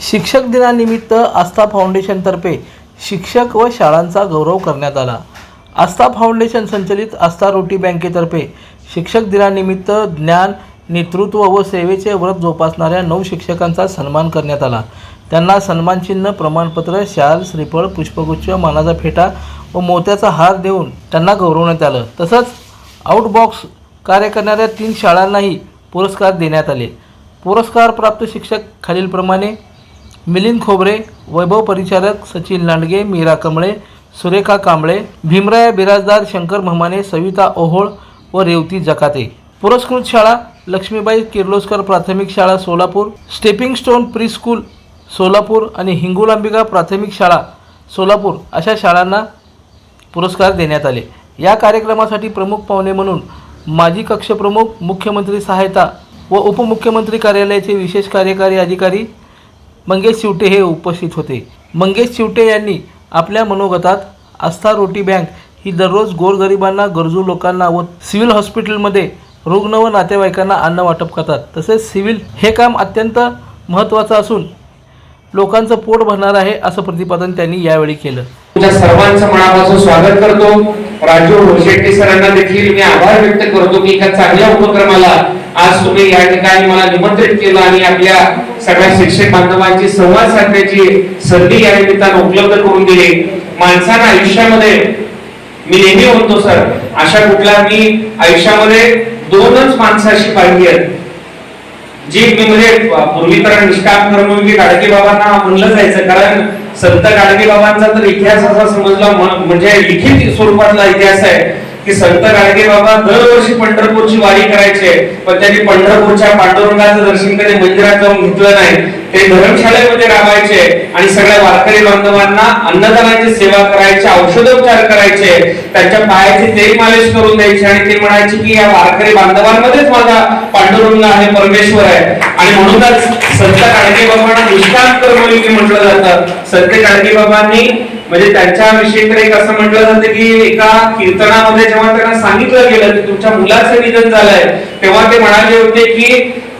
शिक्षक दिनानिमित्त आस्था फाउंडेशनतर्फे शिक्षक व शाळांचा गौरव करण्यात आला. आस्था फाउंडेशन संचलित आस्था रोटी बँकेतर्फे शिक्षक दिनानिमित्त ज्ञान नेतृत्व व सेवेचे व्रत जोपासणाऱ्या नऊ शिक्षकांचा सन्मान करण्यात आला. त्यांना सन्मानचिन्ह प्रमाणपत्र शाल श्रीफळ पुष्पगुच्छ मानाचा फेटा व मोत्याचा हार देऊन त्यांना गौरवण्यात आलं. तसंच आउटबॉक्स कार्य करणाऱ्या तीन शाळांनाही पुरस्कार देण्यात आले. पुरस्कार प्राप्त शिक्षक खालीलप्रमाणे मिलिंद खोबरे वैभव परिचारक सचिन लांडगे मीरा कमळे सुरेखा कांबळे भीमराया बिराजदार शंकर महमाने सविता ओहोळ व रेवती जकाते. पुरस्कृत शाळा लक्ष्मीबाई किर्लोस्कर प्राथमिक शाळा Solapur stepping stone pre school Solapur आणि हिंगोलांबिका प्राथमिक शाळा सोलापूर अशा शाळांना पुरस्कार देण्यात आले. या कार्यक्रमासाठी प्रमुख पाहुणे म्हणून माजी कक्षप्रमुख मुख्यमंत्री सहायता व उपमुख्यमंत्री कार्यालयाचे विशेष कार्यकारी अधिकारी मंगेश शिवटे हे उपस्थित होते. मंगेश शिवटे यांनी आपल्या मनोगतात आस्था रोटी बँक ही दररोज गोरगरिबांना गरजू लोकांना व सिव्हिल हॉस्पिटलमध्ये रुग्ण व नातेवाईकांना अन्न वाटप करतात. तसेच सिव्हिल हे काम अत्यंत महत्त्वाचं असून लोकांचं पोट भरणार आहे असं प्रतिपादन त्यांनी यावेळी केलं. तुमच्या सर्वांचं मनापासून स्वागत करतो. राजू शेट्टी सरांना देखील मी आभार व्यक्त करतो की एका चांगल्या उपक्रमाला आज तुम्ही या ठिकाणी मला निमंत्रित केलं आणि आपल्या सगळ्या शिक्षक बांधवांची संवाद साधण्याची संधी या निमित्तानं उपलब्ध करून दिली. माणसानं आयुष्यामध्ये मी नेहमी म्हणतो सर अशा कुठला मी आयुष्यामध्ये दोनच माणसं अशी पाहिली आहेत. जी म्हणजे पूर्वी तर निष्काम कर्म गाडगे बाबांना म्हणलं जायचं. कारण संत गाडगे बाबांचा तर इतिहास असा समजला म्हणजे लिखित स्वरूपातला इतिहास आहे. की संत गाडगे बाबा दरवर्षी पंढरपूरची वारी करायचे पण त्यांनी पंढरपूरच्या पांडुरंगाचं दर्शन कधी मंदिरात जाऊन घेतलं नाही. ते धर्मशाळेमध्ये राबायचे आणि सगळ्या वारकरी बांधवांना अन्नदानाची सेवा करायचे औषधोपचार करायचे. त्यांच्या पायाची तेल मालिश करून द्यायची आणि ते म्हणायचे की या वारकरी बांधवांमध्येच माझा पांडुरंग आहे परमेश्वर आहे. आणि म्हणूनच संत गाडगे बाबांना निष्काम कर्मयोगी म्हटलं जातं. संत गाडगे बाबांनी म्हणजे त्यांच्याविषयी तर एक असं म्हटलं जातं की एका कीर्तनामध्ये जेव्हा त्यांना सांगितलं गेलं की तुमच्या मुलाचं निधन झालंय तेव्हा ते म्हणाले होते की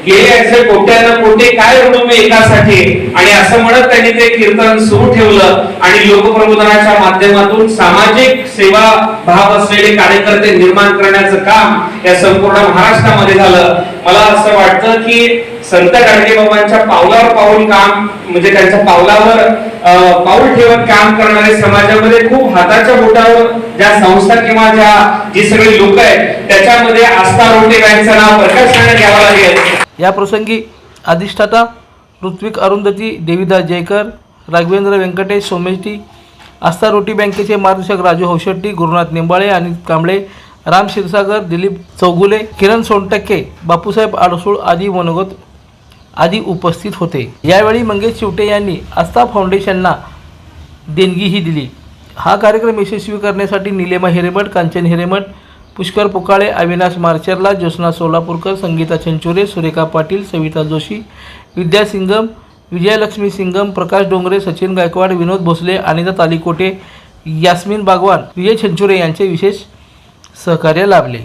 गेले असे कोट्यानं कोटे काय ऋण मी एकासाठी? आणि असं म्हणत त्यांनी ते कीर्तन सुरू ठेवलं आणि लोकप्रबोधनाच्या माध्यमातून सामाजिक सेवा भाव असलेले कार्यकर्ते निर्माण करण्याचं काम या संपूर्ण महाराष्ट्रामध्ये झालं. मला असं वाटतं की संत गाडगे बाबांच्या पावलावर पाऊल काम म्हणजे त्यांच्या पावलावर पाऊल ठेवत काम करणारे समाजामध्ये खूप हाताच्या बोटावर ज्या संस्था किंवा ज्या जी सगळी लोक आहेत त्याच्यामध्ये आस्था रोटे बँकचं नाव प्रकर्षाने घ्यावं लागेल. या प्रसंगी अधिष्ठाता ऋत्विक अरुंधती देवीदास जयकर राघवेंद्र व्यंकटेश सोमेटी आस्था रोटी बँकेचे मार्गदर्शक राजू हौशेट्टी गुरुनाथ निंबाळे आणि कांबळे राम क्षीरसागर दिलीप चौगुले किरण सोनटक्के बापूसाहेब आडसूळ आदी मनोगत आदी उपस्थित होते. यावेळी मंगेश चिवटे यांनी आस्था फाउंडेशनला देणगीही दिली. हा कार्यक्रम यशस्वी करण्यासाठी निलेमा हिरेमठ कांचन हिरेमठ पुष्कर पुकाळे अविनाश मार्चरला ज्योत्स्ना सोलापूरकर संगीता चंचुरे सुरेखा पाटील सविता जोशी विद्या सिंगम विजयलक्ष्मी सिंगम प्रकाश डोंगरे सचिन गायकवाड विनोद भोसले अनिता तालिकोटे यास्मिन बागवान विजय छंचुरे यांचे विशेष सहकार्य लाभले.